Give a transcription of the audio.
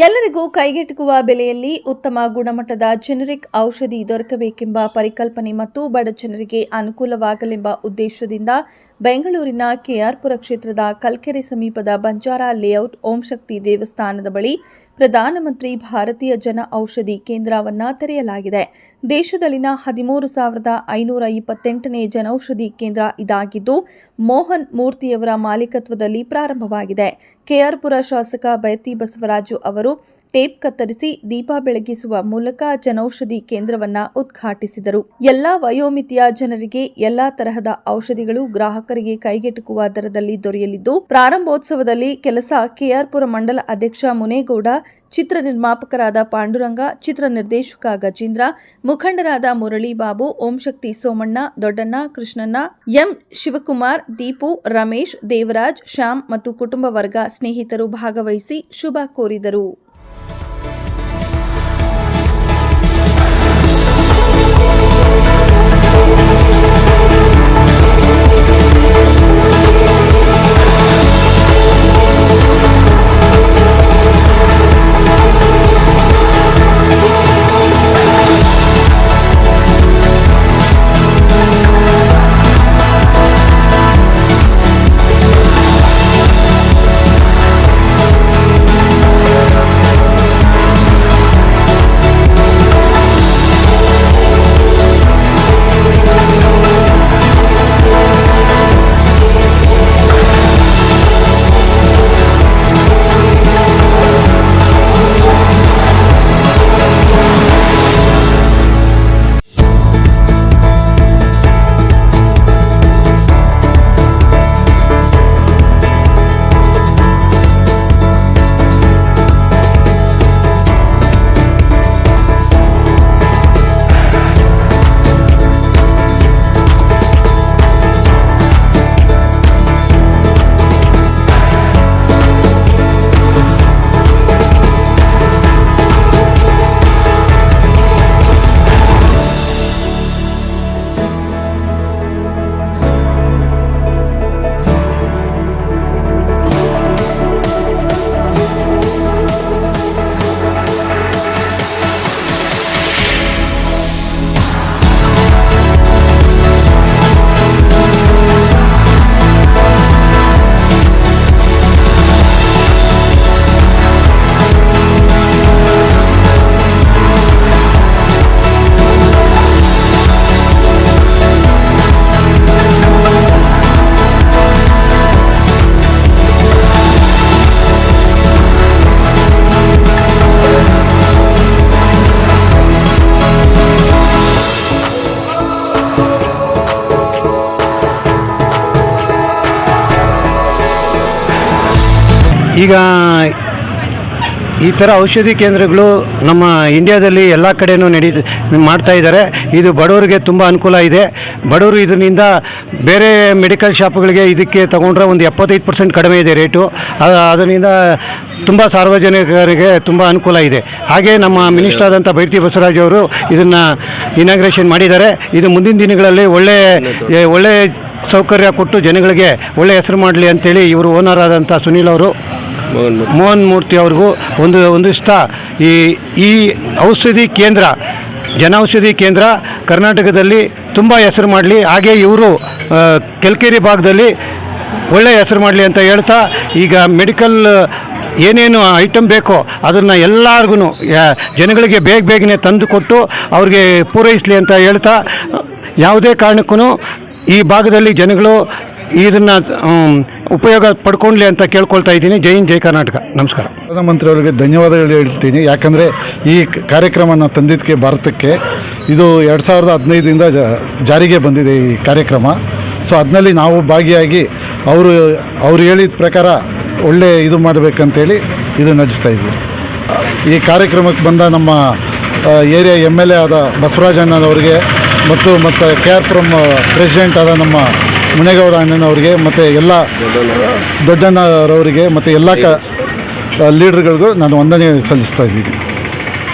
ಎಲ್ಲರಿಗೂ ಕೈಗೆಟುಕುವ ಬೆಲೆಯಲ್ಲಿ ಉತ್ತಮ ಗುಣಮಟ್ಟದ ಜೆನೆರಿಕ್ ಔಷಧಿ ದೊರಕಬೇಕೆಂಬ ಪರಿಕಲ್ಪನೆ ಮತ್ತು ಬಡ ಜನರಿಗೆ ಅನುಕೂಲವಾಗಲೆಂಬ ಉದ್ದೇಶದಿಂದ ಬೆಂಗಳೂರಿನ ಕೆಆರ್ಪುರ ಕ್ಷೇತ್ರದ ಕಲ್ಕೆರೆ ಸಮೀಪದ ಬಂಜಾರ ಲೇಔಟ್ ಓಂ ಶಕ್ತಿ ದೇವಸ್ಥಾನದ ಬಳಿ ಪ್ರಧಾನಮಂತ್ರಿ ಭಾರತೀಯ ಜನ ಔಷಧಿ ಕೇಂದ್ರವನ್ನ ತೆರೆಯಲಾಗಿದೆ. ದೇಶದಲ್ಲಿನ ಹದಿಮೂರು ಸಾವಿರದ ಐನೂರ ಇಪ್ಪತ್ತೆಂಟನೇ ಜನೌಷಧಿ ಕೇಂದ್ರ ಇದಾಗಿದ್ದು, ಮೋಹನ್ ಮೂರ್ತಿಯವರ ಮಾಲೀಕತ್ವದಲ್ಲಿ ಪ್ರಾರಂಭವಾಗಿದೆ. ಕೆಆರ್ಪುರ ಶಾಸಕ ಬೈತಿ ಬಸವರಾಜು ಅವರು ಟೇಪ್ ಕತ್ತರಿಸಿ ದೀಪ ಬೆಳಗಿಸುವ ಮೂಲಕ ಜನೌಷಧಿ ಕೇಂದ್ರವನ್ನ ಉದ್ಘಾಟಿಸಿದರು. ಎಲ್ಲಾ ವಯೋಮಿತಿಯ ಜನರಿಗೆ ಎಲ್ಲಾ ತರಹದ ಔಷಧಿಗಳು ಗ್ರಾಹಕರಿಗೆ ಕೈಗೆಟುಕುವ ದರದಲ್ಲಿ ದೊರೆಯಲಿದ್ದು, ಪ್ರಾರಂಭೋತ್ಸವದಲ್ಲಿ ಕೆಲಸ ಕೆಆರ್ಪುರ ಮಂಡಲ ಅಧ್ಯಕ್ಷ ಮುನೇಗೌಡ, ಚಿತ್ರ ನಿರ್ಮಾಪಕರಾದ ಪಾಂಡುರಂಗ, ಚಿತ್ರ ನಿರ್ದೇಶಕ ಗಜೇಂದ್ರ, ಮುಖಂಡರಾದ ಮುರಳಿ ಬಾಬು ಓಂ ಶಕ್ತಿ ಸೋಮಣ್ಣ, ದೊಡ್ಡಣ್ಣ ಕೃಷ್ಣಣ್ಣ, ಎಂ ಶಿವಕುಮಾರ್, ದೀಪು, ರಮೇಶ್, ದೇವರಾಜ್, ಶ್ಯಾಮ್ ಮತ್ತು ಕುಟುಂಬ ವರ್ಗ ಸ್ನೇಹಿತರು ಭಾಗವಹಿಸಿ ಶುಭ ಕೋರಿದರು. ಈಗ ಈ ಥರ ಔಷಧಿ ಕೇಂದ್ರಗಳು ನಮ್ಮ ಇಂಡಿಯಾದಲ್ಲಿ ಎಲ್ಲ ಕಡೆಯೂ ನಡೀ ಮಾಡ್ತಾ ಇದ್ದಾರೆ. ಇದು ಬಡವರಿಗೆ ತುಂಬ ಅನುಕೂಲ ಇದೆ. ಬಡವರು ಇದರಿಂದ ಬೇರೆ ಮೆಡಿಕಲ್ ಶಾಪ್ಗಳಿಗೆ ಇದಕ್ಕೆ ತಗೊಂಡ್ರೆ ಒಂದು ಎಪ್ಪತ್ತೈದು ಪರ್ಸೆಂಟ್ ಕಡಿಮೆ ಇದೆ ರೇಟು. ಅದರಿಂದ ತುಂಬ ಸಾರ್ವಜನಿಕರಿಗೆ ತುಂಬ ಅನುಕೂಲ ಇದೆ. ಹಾಗೆ ನಮ್ಮ ಮಿನಿಸ್ಟರ್ ಆದಂಥ ಬೈತಿ ಬಸವರಾಜ್ ಅವರು ಇದನ್ನು ಇನಾಗ್ರೇಷನ್ ಮಾಡಿದ್ದಾರೆ. ಇದು ಮುಂದಿನ ದಿನಗಳಲ್ಲಿ ಒಳ್ಳೆ ಒಳ್ಳೆಯ ಒಳ್ಳೆ ಸೌಕರ್ಯ ಕೊಟ್ಟು ಜನಗಳಿಗೆ ಒಳ್ಳೆ ಹೆಸರು ಮಾಡಲಿ ಅಂತೇಳಿ ಇವರು ಓನರ್ ಆದಂಥ ಸುನೀಲ್ ಅವರು. ಮೋಹನ್ ಮೂರ್ತಿ. ಅವ್ರಿಗೂ ಒಂದು, ಒಂದಿಷ್ಟ ಈ ಈ ಔಷಧಿ ಕೇಂದ್ರ, ಜನೌಷಧಿ ಕೇಂದ್ರ ಕರ್ನಾಟಕದಲ್ಲಿ ತುಂಬ ಹೆಸರು ಮಾಡಲಿ. ಹಾಗೆ ಇವರು ಕೆಲ್ಕೆರೆ ಭಾಗದಲ್ಲಿ ಒಳ್ಳೆಯ ಹೆಸರು ಮಾಡಲಿ ಅಂತ ಹೇಳ್ತಾ, ಈಗ ಮೆಡಿಕಲ್, ಏನೇನು ಐಟಮ್ ಬೇಕೋ ಅದನ್ನು ಎಲ್ಲರಿಗೂ ಜನಗಳಿಗೆ ಬೇಗ ಬೇಗನೆ ತಂದು ಕೊಟ್ಟು ಅವ್ರಿಗೆ ಪೂರೈಸಲಿ ಅಂತ ಹೇಳ್ತಾ, ಯಾವುದೇ ಕಾರಣಕ್ಕೂ ಈ ಭಾಗದಲ್ಲಿ ಜನಗಳು ಇದನ್ನು ಉಪಯೋಗ ಪಡ್ಕೊಳ್ಳಿ ಅಂತ ಕೇಳ್ಕೊಳ್ತಾ ಇದ್ದೀನಿ. ಜೈ ಹಿಂದ್, ಜೈ ಕರ್ನಾಟಕ. ನಮಸ್ಕಾರ. ಪ್ರಧಾನಮಂತ್ರಿ ಅವರಿಗೆ ಧನ್ಯವಾದಗಳು ಹೇಳ್ತೀನಿ. ಯಾಕಂದರೆ ಈ ಕಾರ್ಯಕ್ರಮನ ತಂದಿದ್ದಕ್ಕೆ ಭಾರತಕ್ಕೆ ಇದು ಎರಡು ಸಾವಿರದ ಹದಿನೈದರಿಂದ ಜಾರಿಗೆ ಬಂದಿದೆ ಈ ಕಾರ್ಯಕ್ರಮ. ಸೊ ಅದರಲ್ಲಿ ನಾವು ಭಾಗಿಯಾಗಿ ಅವರು, ಅವ್ರು ಹೇಳಿದ ಪ್ರಕಾರ ಒಳ್ಳೆ ಇದು ಮಾಡಬೇಕಂತೇಳಿ ಇದು ನಡೆಸ್ತಾ ಇದ್ದೀವಿ. ಈ ಕಾರ್ಯಕ್ರಮಕ್ಕೆ ಬಂದ ನಮ್ಮ ಏರಿಯಾ ಎಂ ಎಲ್ ಎ ಆದ ಬಸವರಾಜ ಅಣ್ಣನವರಿಗೆ ಮತ್ತು ಮತ್ತು ಕೆ ಆರ್ ಪುರಂ ಪ್ರೆಸಿಡೆಂಟ್ ಆದ ನಮ್ಮ ಮುನೇಗೌಡ ಅಣ್ಣನವ್ರಿಗೆ ಮತ್ತು ಎಲ್ಲ ದೊಡ್ಡಣ್ಣರವರಿಗೆ ಮತ್ತು ಎಲ್ಲ ಕ ಲೀಡ್ರ್ಗಳಿಗೂ ನಾನು ವಂದನೆ ಸಲ್ಲಿಸ್ತಾ ಇದ್ದೀನಿ.